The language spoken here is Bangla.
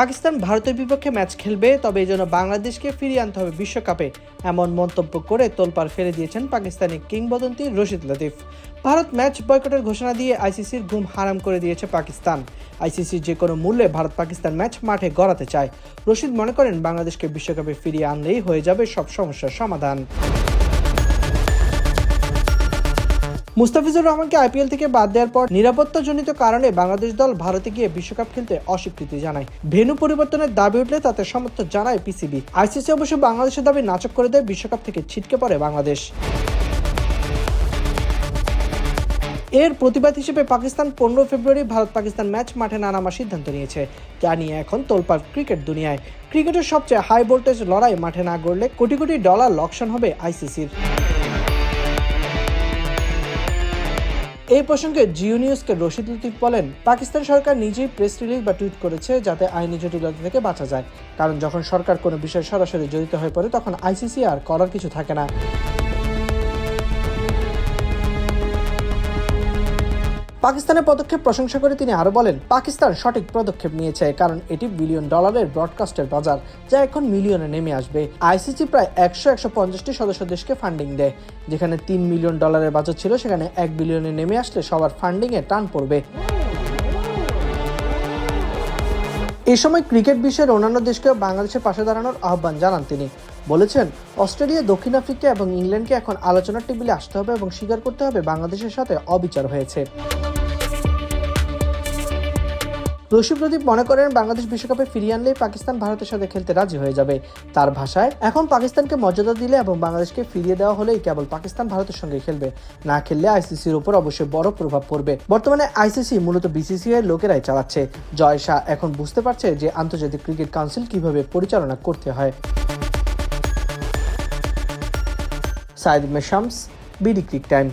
পাকিস্তান ভারতের বিপক্ষে ম্যাচ খেলবে, তবে এই জন্য বাংলাদেশকে ফিরিয়ে আনতে হবে বিশ্বকাপে, এমন মন্তব্য করে তোলপাড় ফেলে দিয়েছেন পাকিস্তানি কিংবদন্তি রশিদ লতিফ। ভারত ম্যাচ বয়কটের ঘোষণা দিয়ে আইসিসির ঘুম হারাম করে দিয়েছে পাকিস্তান। আইসিসি যে কোনো মূল্যে ভারত পাকিস্তান ম্যাচ মাঠে গড়াতে চায়। রশিদ মনে করেন, বাংলাদেশকে বিশ্বকাপে ফিরিয়ে আনলেই হয়ে যাবে সব সমস্যার সমাধান। মুস্তাফিজুর রহমানকে আইপিএল থেকে বাদ দেওয়ার পর নিরাপত্তাজনিত কারণে বাংলাদেশ দল ভারতে গিয়ে বিশ্বকাপ খেলতে অস্বীকৃতি জানায়। ভেন্যু পরিবর্তনের দাবি উঠলে তাতে সমর্থন জানায় পিসিবি। আইসিসি অবশ্য বাংলাদেশের দাবি নাচক করে দেয়, বিশ্বকাপ থেকে ছিটকে পড়ে বাংলাদেশ। এর প্রতিবাদ হিসেবে পাকিস্তান পনেরো ফেব্রুয়ারি ভারত পাকিস্তান ম্যাচ মাঠে না নামার সিদ্ধান্ত নিয়েছে। যা নিয়ে এখন তোলপাড় ক্রিকেট দুনিয়ায়। ক্রিকেটের সবচেয়ে হাই ভোল্টেজ লড়াই মাঠে না গড়লে কোটি কোটি ডলার লকশন হবে আইসিসির। এই প্রসঙ্গে জিও নিউজকে রশিদ লতিফ বলেন, পাকিস্তান সরকার নিজেই প্রেস রিলিজ বা টুইট করেছে যাতে আইনি জটিলতা থেকে বাঁচা যায়। কারণ যখন সরকার কোনো বিষয়ে সরাসরি জড়িত হয়ে পড়ে, তখন আইসিসি আর করার কিছু থাকে না। পাকিস্তানের পদক্ষেপ প্রশংসা করে তিনি আরও বলেন, পাকিস্তান সঠিক পদক্ষেপ নিয়েছে, কারণ এটি বিলিয়ন ডলারের ব্রডকাস্টের বাজার, যা এখন মিলিয়নে নেমে আসবে। আইসিসি প্রায় একশো একশো পঞ্চাশটি সদস্য দেশকে ফান্ডিং দেয়। যেখানে তিন মিলিয়ন ডলারের বাজার ছিল, সেখানে এক বিলিয়নে নেমে আসলে সবার ফান্ডিং এ টান পড়বে। এই সময় ক্রিকেট বিশ্বের অন্যান্য দেশকেও বাংলাদেশের পাশে দাঁড়ানোর আহ্বান জানান তিনি। বলেছেন, অস্ট্রেলিয়া, দক্ষিণ আফ্রিকা এবং ইংল্যান্ডকে এখন আলোচনার টেবিলে আসতে হবে এবং স্বীকার করতে হবে বাংলাদেশের সাথে অবিচার হয়েছে। রশি প্রদীপ মনে করেন বাংলাদেশ বিশ্বকাপে ফিরিয়ে আনলেই পাকিস্তান ভারতের সাথে খেলতে রাজি হয়ে যাবে। তার ভাষায়, এখন পাকিস্তানকে মর্যাদা দিলে এবং বাংলাদেশকে ফিরিয়ে দেওয়া হলেই কেবল পাকিস্তান ভারতের সঙ্গে খেলবে। না খেললে আইসিসির উপর অবশ্যই বড় প্রভাব পড়বে। বর্তমানে আইসিসি মূলত বিসিসিআই লোকেরাই চালাচ্ছে। জয় শাহ এখন বুঝতে পারছে যে আন্তর্জাতিক ক্রিকেট কাউন্সিল কীভাবে পরিচালনা করতে হয়। সাইদ মেশামস, বিডি ক্রিক টাইম।